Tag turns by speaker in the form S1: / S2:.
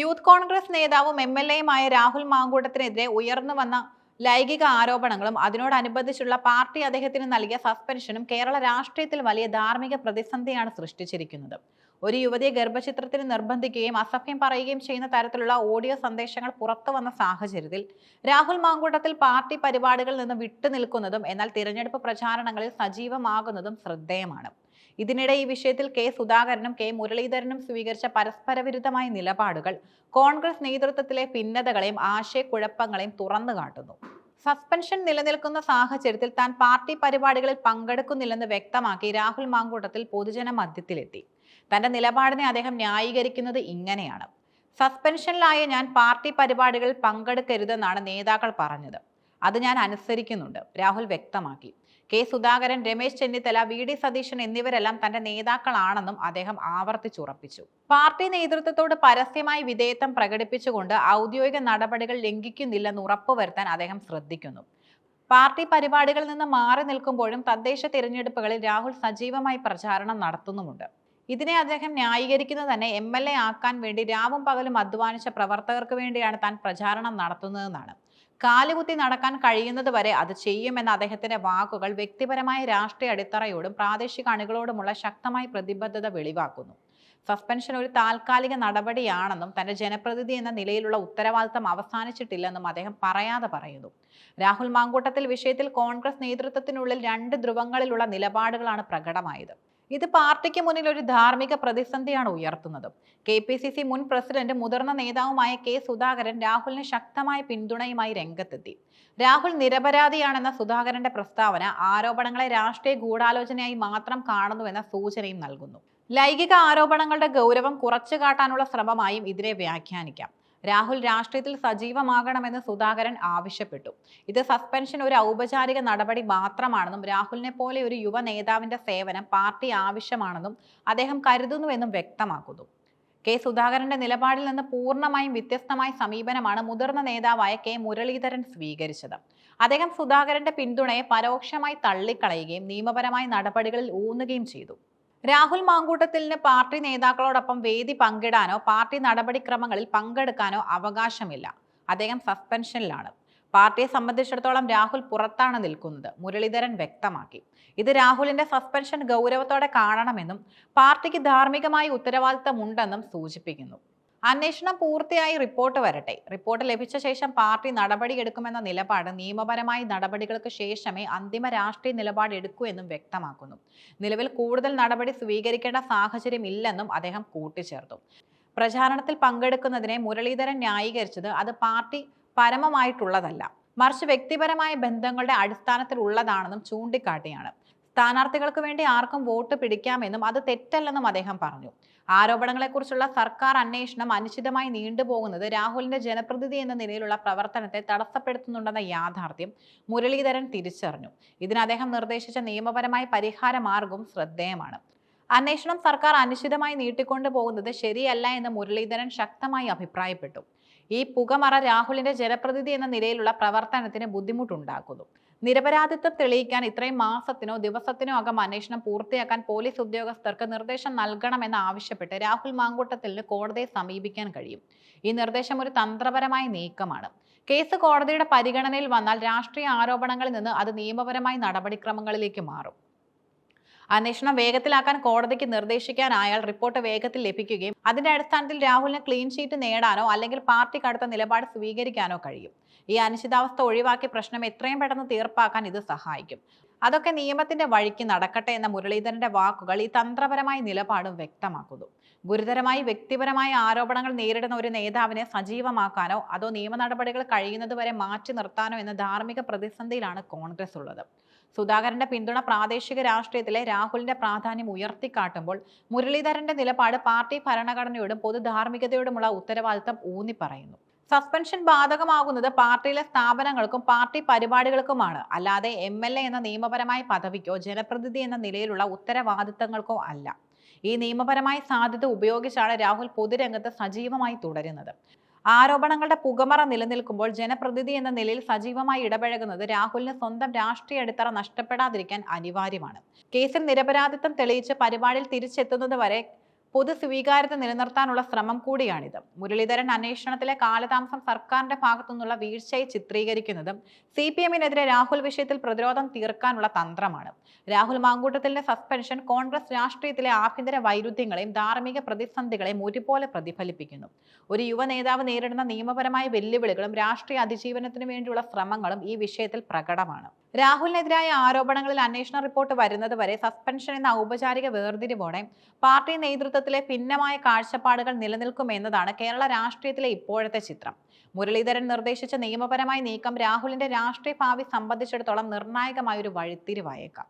S1: Youth Congress നേതാവും M L എയുമായ രാഹുൽ മാങ്കൂട്ടത്തിനെതിരെ ഉയർന്നു വന്ന ലൈംഗിക ആരോപണങ്ങളും അതിനോടനുബന്ധിച്ചുള്ള പാർട്ടി അദ്ദേഹത്തിന് നൽകിയ സസ്പെൻഷനും കേരള രാഷ്ട്രീയത്തിൽ വലിയ ധാർമ്മിക പ്രതിസന്ധിയാണ് സൃഷ്ടിച്ചിരിക്കുന്നത്. ഒരു യുവതിയെ ഗർഭചിത്രത്തിന് നിർബന്ധിക്കുകയും അസഭ്യം പറയുകയും ചെയ്യുന്ന തരത്തിലുള്ള ഓഡിയോ സന്ദേശങ്ങൾ പുറത്തു വന്ന സാഹചര്യത്തിൽ രാഹുൽ മാങ്കൂട്ടത്തിൽ പാർട്ടി പരിപാടികളിൽ നിന്ന് വിട്ടുനിൽക്കുന്നതും എന്നാൽ തിരഞ്ഞെടുപ്പ് പ്രചാരണങ്ങളിൽ സജീവമാകുന്നതും ശ്രദ്ധേയമാണ്. ഇതിനിടെ ഈ വിഷയത്തിൽ കെ സുധാകരനും കെ മുരളീധരനും സ്വീകരിച്ച പരസ്പരവിരുദ്ധമായ നിലപാടുകൾ കോൺഗ്രസ് നേതൃത്വത്തിലെ ഭിന്നതകളെയും ആശയക്കുഴപ്പങ്ങളെയും തുറന്നു കാട്ടുന്നു. സസ്പെൻഷൻ നിലനിൽക്കുന്ന സാഹചര്യത്തിൽ താൻ പാർട്ടി പരിപാടികളിൽ പങ്കെടുക്കുന്നില്ലെന്ന് വ്യക്തമാക്കി രാഹുൽ മാങ്കൂട്ടത്തിൽ പൊതുജന മധ്യത്തിലെത്തി. തന്റെ നിലപാടിനെ അദ്ദേഹം ന്യായീകരിക്കുന്നത് ഇങ്ങനെയാണ്. സസ്പെൻഷനിലായ ഞാൻ പാർട്ടി പരിപാടികളിൽ പങ്കെടുക്കരുതെന്നാണ് നേതാക്കൾ പറഞ്ഞത്. അത് ഞാൻ അനുസരിക്കുന്നുണ്ട് രാഹുൽ വ്യക്തമാക്കി. K Sudhakaran Ramesh Chennithala V D Satheesan എന്നിവരെല്ലാം തന്റെ നേതാക്കളാണെന്നും അദ്ദേഹം ആവർത്തിച്ചുറപ്പിച്ചു. പാർട്ടി നേതൃത്വത്തോട് പരസ്യമായി വിധേയത്വം പ്രകടിപ്പിച്ചുകൊണ്ട് ഔദ്യോഗിക നടപടികൾ ലംഘിക്കുന്നില്ലെന്ന് ഉറപ്പുവരുത്താൻ അദ്ദേഹം ശ്രദ്ധിക്കുന്നു. പാർട്ടി പരിപാടികളിൽ നിന്ന് മാറി നിൽക്കുമ്പോഴും തദ്ദേശ തിരഞ്ഞെടുപ്പുകളിൽ രാഹുൽ സജീവമായി പ്രചാരണം നടത്തുന്നുമുണ്ട്. ഇതിനെ അദ്ദേഹം ന്യായീകരിക്കുന്നത് തന്നെ എം എൽ എ ആക്കാൻ വേണ്ടി രാവും പകലും അധ്വാനിച്ച പ്രവർത്തകർക്ക് വേണ്ടിയാണ് താൻ പ്രചാരണം നടത്തുന്നതെന്നാണ്. കാലുകുത്തി നടക്കാൻ കഴിയുന്നത് വരെ അത് ചെയ്യുമെന്ന അദ്ദേഹത്തിന്റെ വാക്കുകൾ വ്യക്തിപരമായ രാഷ്ട്രീയ അടിത്തറയോടും പ്രാദേശിക അണികളോടുമുള്ള ശക്തമായ പ്രതിബദ്ധത വെളിവാക്കുന്നു. സസ്പെൻഷൻ ഒരു താൽക്കാലിക നടപടിയാണെന്നും തന്റെ ജനപ്രതിനിധി എന്ന നിലയിലുള്ള ഉത്തരവാദിത്തം അവസാനിച്ചിട്ടില്ലെന്നും അദ്ദേഹം പറയാതെ പറയുന്നു. രാഹുൽ മാങ്കൂട്ടത്തിൽ വിഷയത്തിൽ കോൺഗ്രസ് നേതൃത്വത്തിനുള്ളിൽ രണ്ട് ധ്രുവങ്ങളിലുള്ള നിലപാടുകളാണ് പ്രകടമായത്. ഇത് പാർട്ടിക്ക് മുന്നിൽ ഒരു ധാർമ്മിക പ്രതിസന്ധിയാണ് ഉയർത്തുന്നത്. കെ പി സി സി മുൻ പ്രസിഡന്റ് മുതിർന്ന നേതാവുമായ കെ സുധാകരൻ രാഹുലിന് ശക്തമായ പിന്തുണയുമായി രംഗത്തെത്തി. രാഹുൽ നിരപരാധിയാണെന്ന സുധാകരന്റെ പ്രസ്താവന ആരോപണങ്ങളെ രാഷ്ട്രീയ ഗൂഢാലോചനയായി മാത്രം കാണുന്നുവെന്ന സൂചനയും നൽകുന്നു. ലൈംഗിക ആരോപണങ്ങളുടെ ഗൗരവം കുറച്ചു കാട്ടാനുള്ള ശ്രമമായും ഇതിനെ വ്യാഖ്യാനിക്കാം. രാഹുൽ രാഷ്ട്രീയത്തിൽ സജീവമാകണമെന്ന് സുധാകരൻ ആവശ്യപ്പെട്ടു. ഇത് സസ്പെൻഷൻ ഒരു ഔപചാരിക നടപടി മാത്രമാണെന്നും രാഹുലിനെ പോലെ ഒരു യുവ നേതാവിന്റെ സേവനം പാർട്ടി ആവശ്യമാണെന്നും അദ്ദേഹം കരുതുന്നുവെന്നും വ്യക്തമാക്കുന്നു. കെ സുധാകരന്റെ നിലപാടിൽ നിന്ന് പൂർണമായും വ്യത്യസ്തമായ സമീപനമാണ് മുതിർന്ന നേതാവായ കെ മുരളീധരൻ സ്വീകരിച്ചത്. അദ്ദേഹം സുധാകരന്റെ പിന്തുണയെ പരോക്ഷമായി തള്ളിക്കളയുകയും നിയമപരമായ നടപടികളിൽ ഊന്നുകയും ചെയ്തു. രാഹുൽ മാങ്കൂട്ടത്തിലിന് പാർട്ടി നേതാക്കളോടൊപ്പം വേദി പങ്കിടാനോ പാർട്ടി നടപടിക്രമങ്ങളിൽ പങ്കെടുക്കാനോ അവകാശമില്ല. അദ്ദേഹം സസ്പെൻഷനിലാണ്. പാർട്ടിയെ സംബന്ധിച്ചിടത്തോളം രാഹുൽ പുറത്താണ് നിൽക്കുന്നത് മുരളീധരൻ വ്യക്തമാക്കി. ഇത് രാഹുലിന്റെ സസ്പെൻഷൻ ഗൗരവത്തോടെ കാണണമെന്നും പാർട്ടിക്ക് ധാർമ്മികമായ ഉത്തരവാദിത്തമുണ്ടെന്നും സൂചിപ്പിക്കുന്നു. അന്വേഷണം പൂർത്തിയായി റിപ്പോർട്ട് വരട്ടെ. റിപ്പോർട്ട് ലഭിച്ച ശേഷം പാർട്ടി നടപടിയെടുക്കുമെന്ന നിലപാട് നിയമപരമായ നടപടികൾക്ക് ശേഷമേ അന്തിമ രാഷ്ട്രീയ നിലപാട് എടുക്കൂ എന്നും വ്യക്തമാക്കുന്നു. നിലവിൽ കൂടുതൽ നടപടി സ്വീകരിക്കേണ്ട സാഹചര്യം ഇല്ലെന്നും അദ്ദേഹം കൂട്ടിച്ചേർത്തു. പ്രചാരണത്തിൽ പങ്കെടുക്കുന്നതിനെ മുരളീധരൻ ന്യായീകരിച്ചത് അത് പാർട്ടി പരമമായിട്ടുള്ളതല്ല. മറിച്ച് വ്യക്തിപരമായ ബന്ധങ്ങളുടെ അടിസ്ഥാനത്തിലുള്ളതാണെന്നും ചൂണ്ടിക്കാട്ടിയാണ്. സ്ഥാനാർത്ഥികൾക്ക് വേണ്ടി ആർക്കും വോട്ട് പിടിക്കാമെന്നും അത് തെറ്റല്ലെന്നും അദ്ദേഹം പറഞ്ഞു. ആരോപണങ്ങളെക്കുറിച്ചുള്ള സർക്കാർ അന്വേഷണം അനിശ്ചിതമായി നീണ്ടുപോകുന്നത് രാഹുലിന്റെ ജനപ്രതിനിധി എന്ന നിലയിലുള്ള പ്രവർത്തനത്തെ തടസ്സപ്പെടുത്തുന്നുണ്ടെന്ന യാഥാർത്ഥ്യം മുരളീധരൻ തിരിച്ചറിഞ്ഞു. ഇതിന് അദ്ദേഹം നിർദ്ദേശിച്ച നിയമപരമായ പരിഹാര മാർഗവും ശ്രദ്ധേയമാണ്. അന്വേഷണം സർക്കാർ അനിശ്ചിതമായി നീട്ടിക്കൊണ്ടു പോകുന്നത് ശരിയല്ല എന്ന് മുരളീധരൻ ശക്തമായി അഭിപ്രായപ്പെട്ടു. ഈ പുകമറ രാഹുലിന്റെ ജനപ്രതിനിധി എന്ന നിലയിലുള്ള പ്രവർത്തനത്തിന് ബുദ്ധിമുട്ടുണ്ടാക്കുന്നു. നിരപരാധിത്വം തെളിയിക്കാൻ ഇത്രയും മാസത്തിനോ ദിവസത്തിനോ അകം അന്വേഷണം പൂർത്തിയാക്കാൻ പോലീസ് ഉദ്യോഗസ്ഥർക്ക് നിർദ്ദേശം നൽകണമെന്ന് ആവശ്യപ്പെട്ട് രാഹുൽ മാങ്കൂട്ടത്തിന് കോടതിയെ സമീപിക്കാൻ കഴിയും. ഈ നിർദ്ദേശം ഒരു തന്ത്രപരമായ നീക്കമാണ്. കേസ് കോടതിയുടെ പരിഗണനയിൽ വന്നാൽ രാഷ്ട്രീയ ആരോപണങ്ങളിൽ നിന്ന് അത് നിയമപരമായ നടപടിക്രമങ്ങളിലേക്ക് മാറും. അന്വേഷണം വേഗത്തിലാക്കാൻ കോടതിക്ക് നിർദ്ദേശിക്കാൻ അയാൾ റിപ്പോർട്ട് വേഗത്തിൽ ലഭിക്കുകയും അതിന്റെ അടിസ്ഥാനത്തിൽ രാഹുലിന് ക്ലീൻ ഷീറ്റ് നേടാനോ അല്ലെങ്കിൽ പാർട്ടിക്ക് അടുത്ത നിലപാട് സ്വീകരിക്കാനോ കഴിയും. ഈ അനിശ്ചിതാവസ്ഥ ഒഴിവാക്കി പ്രശ്നം എത്രയും പെട്ടെന്ന് തീർപ്പാക്കാൻ ഇത് സഹായിക്കും. അതൊക്കെ നിയമത്തിന്റെ വഴിക്ക് നടക്കട്ടെ എന്ന മുരളീധരന്റെ വാക്കുകൾ ഈ തന്ത്രപരമായ നിലപാടും വ്യക്തമാക്കുന്നു. ഗുരുതരമായി വ്യക്തിപരമായ ആരോപണങ്ങൾ നേരിടുന്ന ഒരു നേതാവിനെ സജീവമാക്കാനോ അതോ നിയമ നടപടികൾ കഴിയുന്നതുവരെ മാറ്റി നിർത്താനോ എന്ന ധാർമ്മിക പ്രതിസന്ധിയിലാണ് കോൺഗ്രസ് ഉള്ളത്. സുധാകരന്റെ പിന്തുണ പ്രാദേശിക രാഷ്ട്രീയത്തിലെ രാഹുലിന്റെ പ്രാധാന്യം ഉയർത്തിക്കാട്ടുമ്പോൾ മുരളീധരന്റെ നിലപാട് പാർട്ടി ഭരണഘടനയോടും പൊതുധാർമ്മികതയോടുമുള്ള ഉത്തരവാദിത്തം ഊന്നി പറയുന്നു സസ്പെൻഷൻ ബാധകമാകുന്നത് പാർട്ടിയിലെ സ്ഥാപനങ്ങൾക്കും പാർട്ടി പരിപാടികൾക്കുമാണ്. അല്ലാതെ എം എൽ എ എന്ന നിയമപരമായ പദവിക്കോ ജനപ്രതിനിധി എന്ന നിലയിലുള്ള ഉത്തരവാദിത്തങ്ങൾക്കോ അല്ല. ഈ നിയമപരമായ സാധ്യത ഉപയോഗിച്ചാണ് രാഹുൽ പൊതുരംഗത്ത് സജീവമായി തുടരുന്നത്. ആരോപണങ്ങളുടെ പുകമറ നിലനിൽക്കുമ്പോൾ ജനപ്രതിനിധി എന്ന നിലയിൽ സജീവമായി ഇടപഴകുന്നത് രാഹുലിന് സ്വന്തം രാഷ്ട്രീയ അടിത്തറ നഷ്ടപ്പെടാതിരിക്കാൻ അനിവാര്യമാണ്. കേസിൽ നിരപരാധിത്വം തെളിയിച്ച് പരിപാടിയിൽ തിരിച്ചെത്തുന്നത് വരെ പൊതു സ്വീകാര്യത നിലനിർത്താനുള്ള ശ്രമം കൂടിയാണിത്. മുരളീധരൻ അന്വേഷണത്തിലെ കാലതാമസം സർക്കാരിന്റെ ഭാഗത്തു നിന്നുള്ള വീഴ്ചയെ ചിത്രീകരിക്കുന്നതും സി പി എമ്മിനെതിരെ രാഹുൽ വിഷയത്തിൽ പ്രതിരോധം തീർക്കാനുള്ള തന്ത്രമാണ്. രാഹുൽ മാങ്കൂട്ടത്തിലെ സസ്പെൻഷൻ കോൺഗ്രസ് രാഷ്ട്രീയത്തിലെ ആഭ്യന്തര വൈരുദ്ധ്യങ്ങളെയും ധാർമ്മിക പ്രതിസന്ധികളെയും ഒരുപോലെ പ്രതിഫലിപ്പിക്കുന്നു. ഒരു യുവ നേതാവ് നേരിടുന്ന നിയമപരമായ വെല്ലുവിളികളും രാഷ്ട്രീയ അതിജീവനത്തിനു വേണ്ടിയുള്ള ശ്രമങ്ങളും ഈ വിഷയത്തിൽ പ്രകടമാണ്. രാഹുലിനെതിരായ ആരോപണങ്ങളിൽ അന്വേഷണ റിപ്പോർട്ട് വരുന്നത് വരെ സസ്പെൻഷൻ എന്ന ഔപചാരിക വേർതിരിവോടെ പാർട്ടി നേതൃത്വത്തിലെ ഭിന്നമായ കാഴ്ചപ്പാടുകൾ നിലനിൽക്കുമെന്നതാണ് കേരള രാഷ്ട്രീയത്തിലെ ഇപ്പോഴത്തെ ചിത്രം. മുരളീധരൻ നിർദ്ദേശിച്ച നിയമപരമായ നീക്കം രാഹുലിന്റെ രാഷ്ട്രീയ ഭാവി സംബന്ധിച്ചിടത്തോളം നിർണായകമായ ഒരു വഴിത്തിരിവായേക്കാം.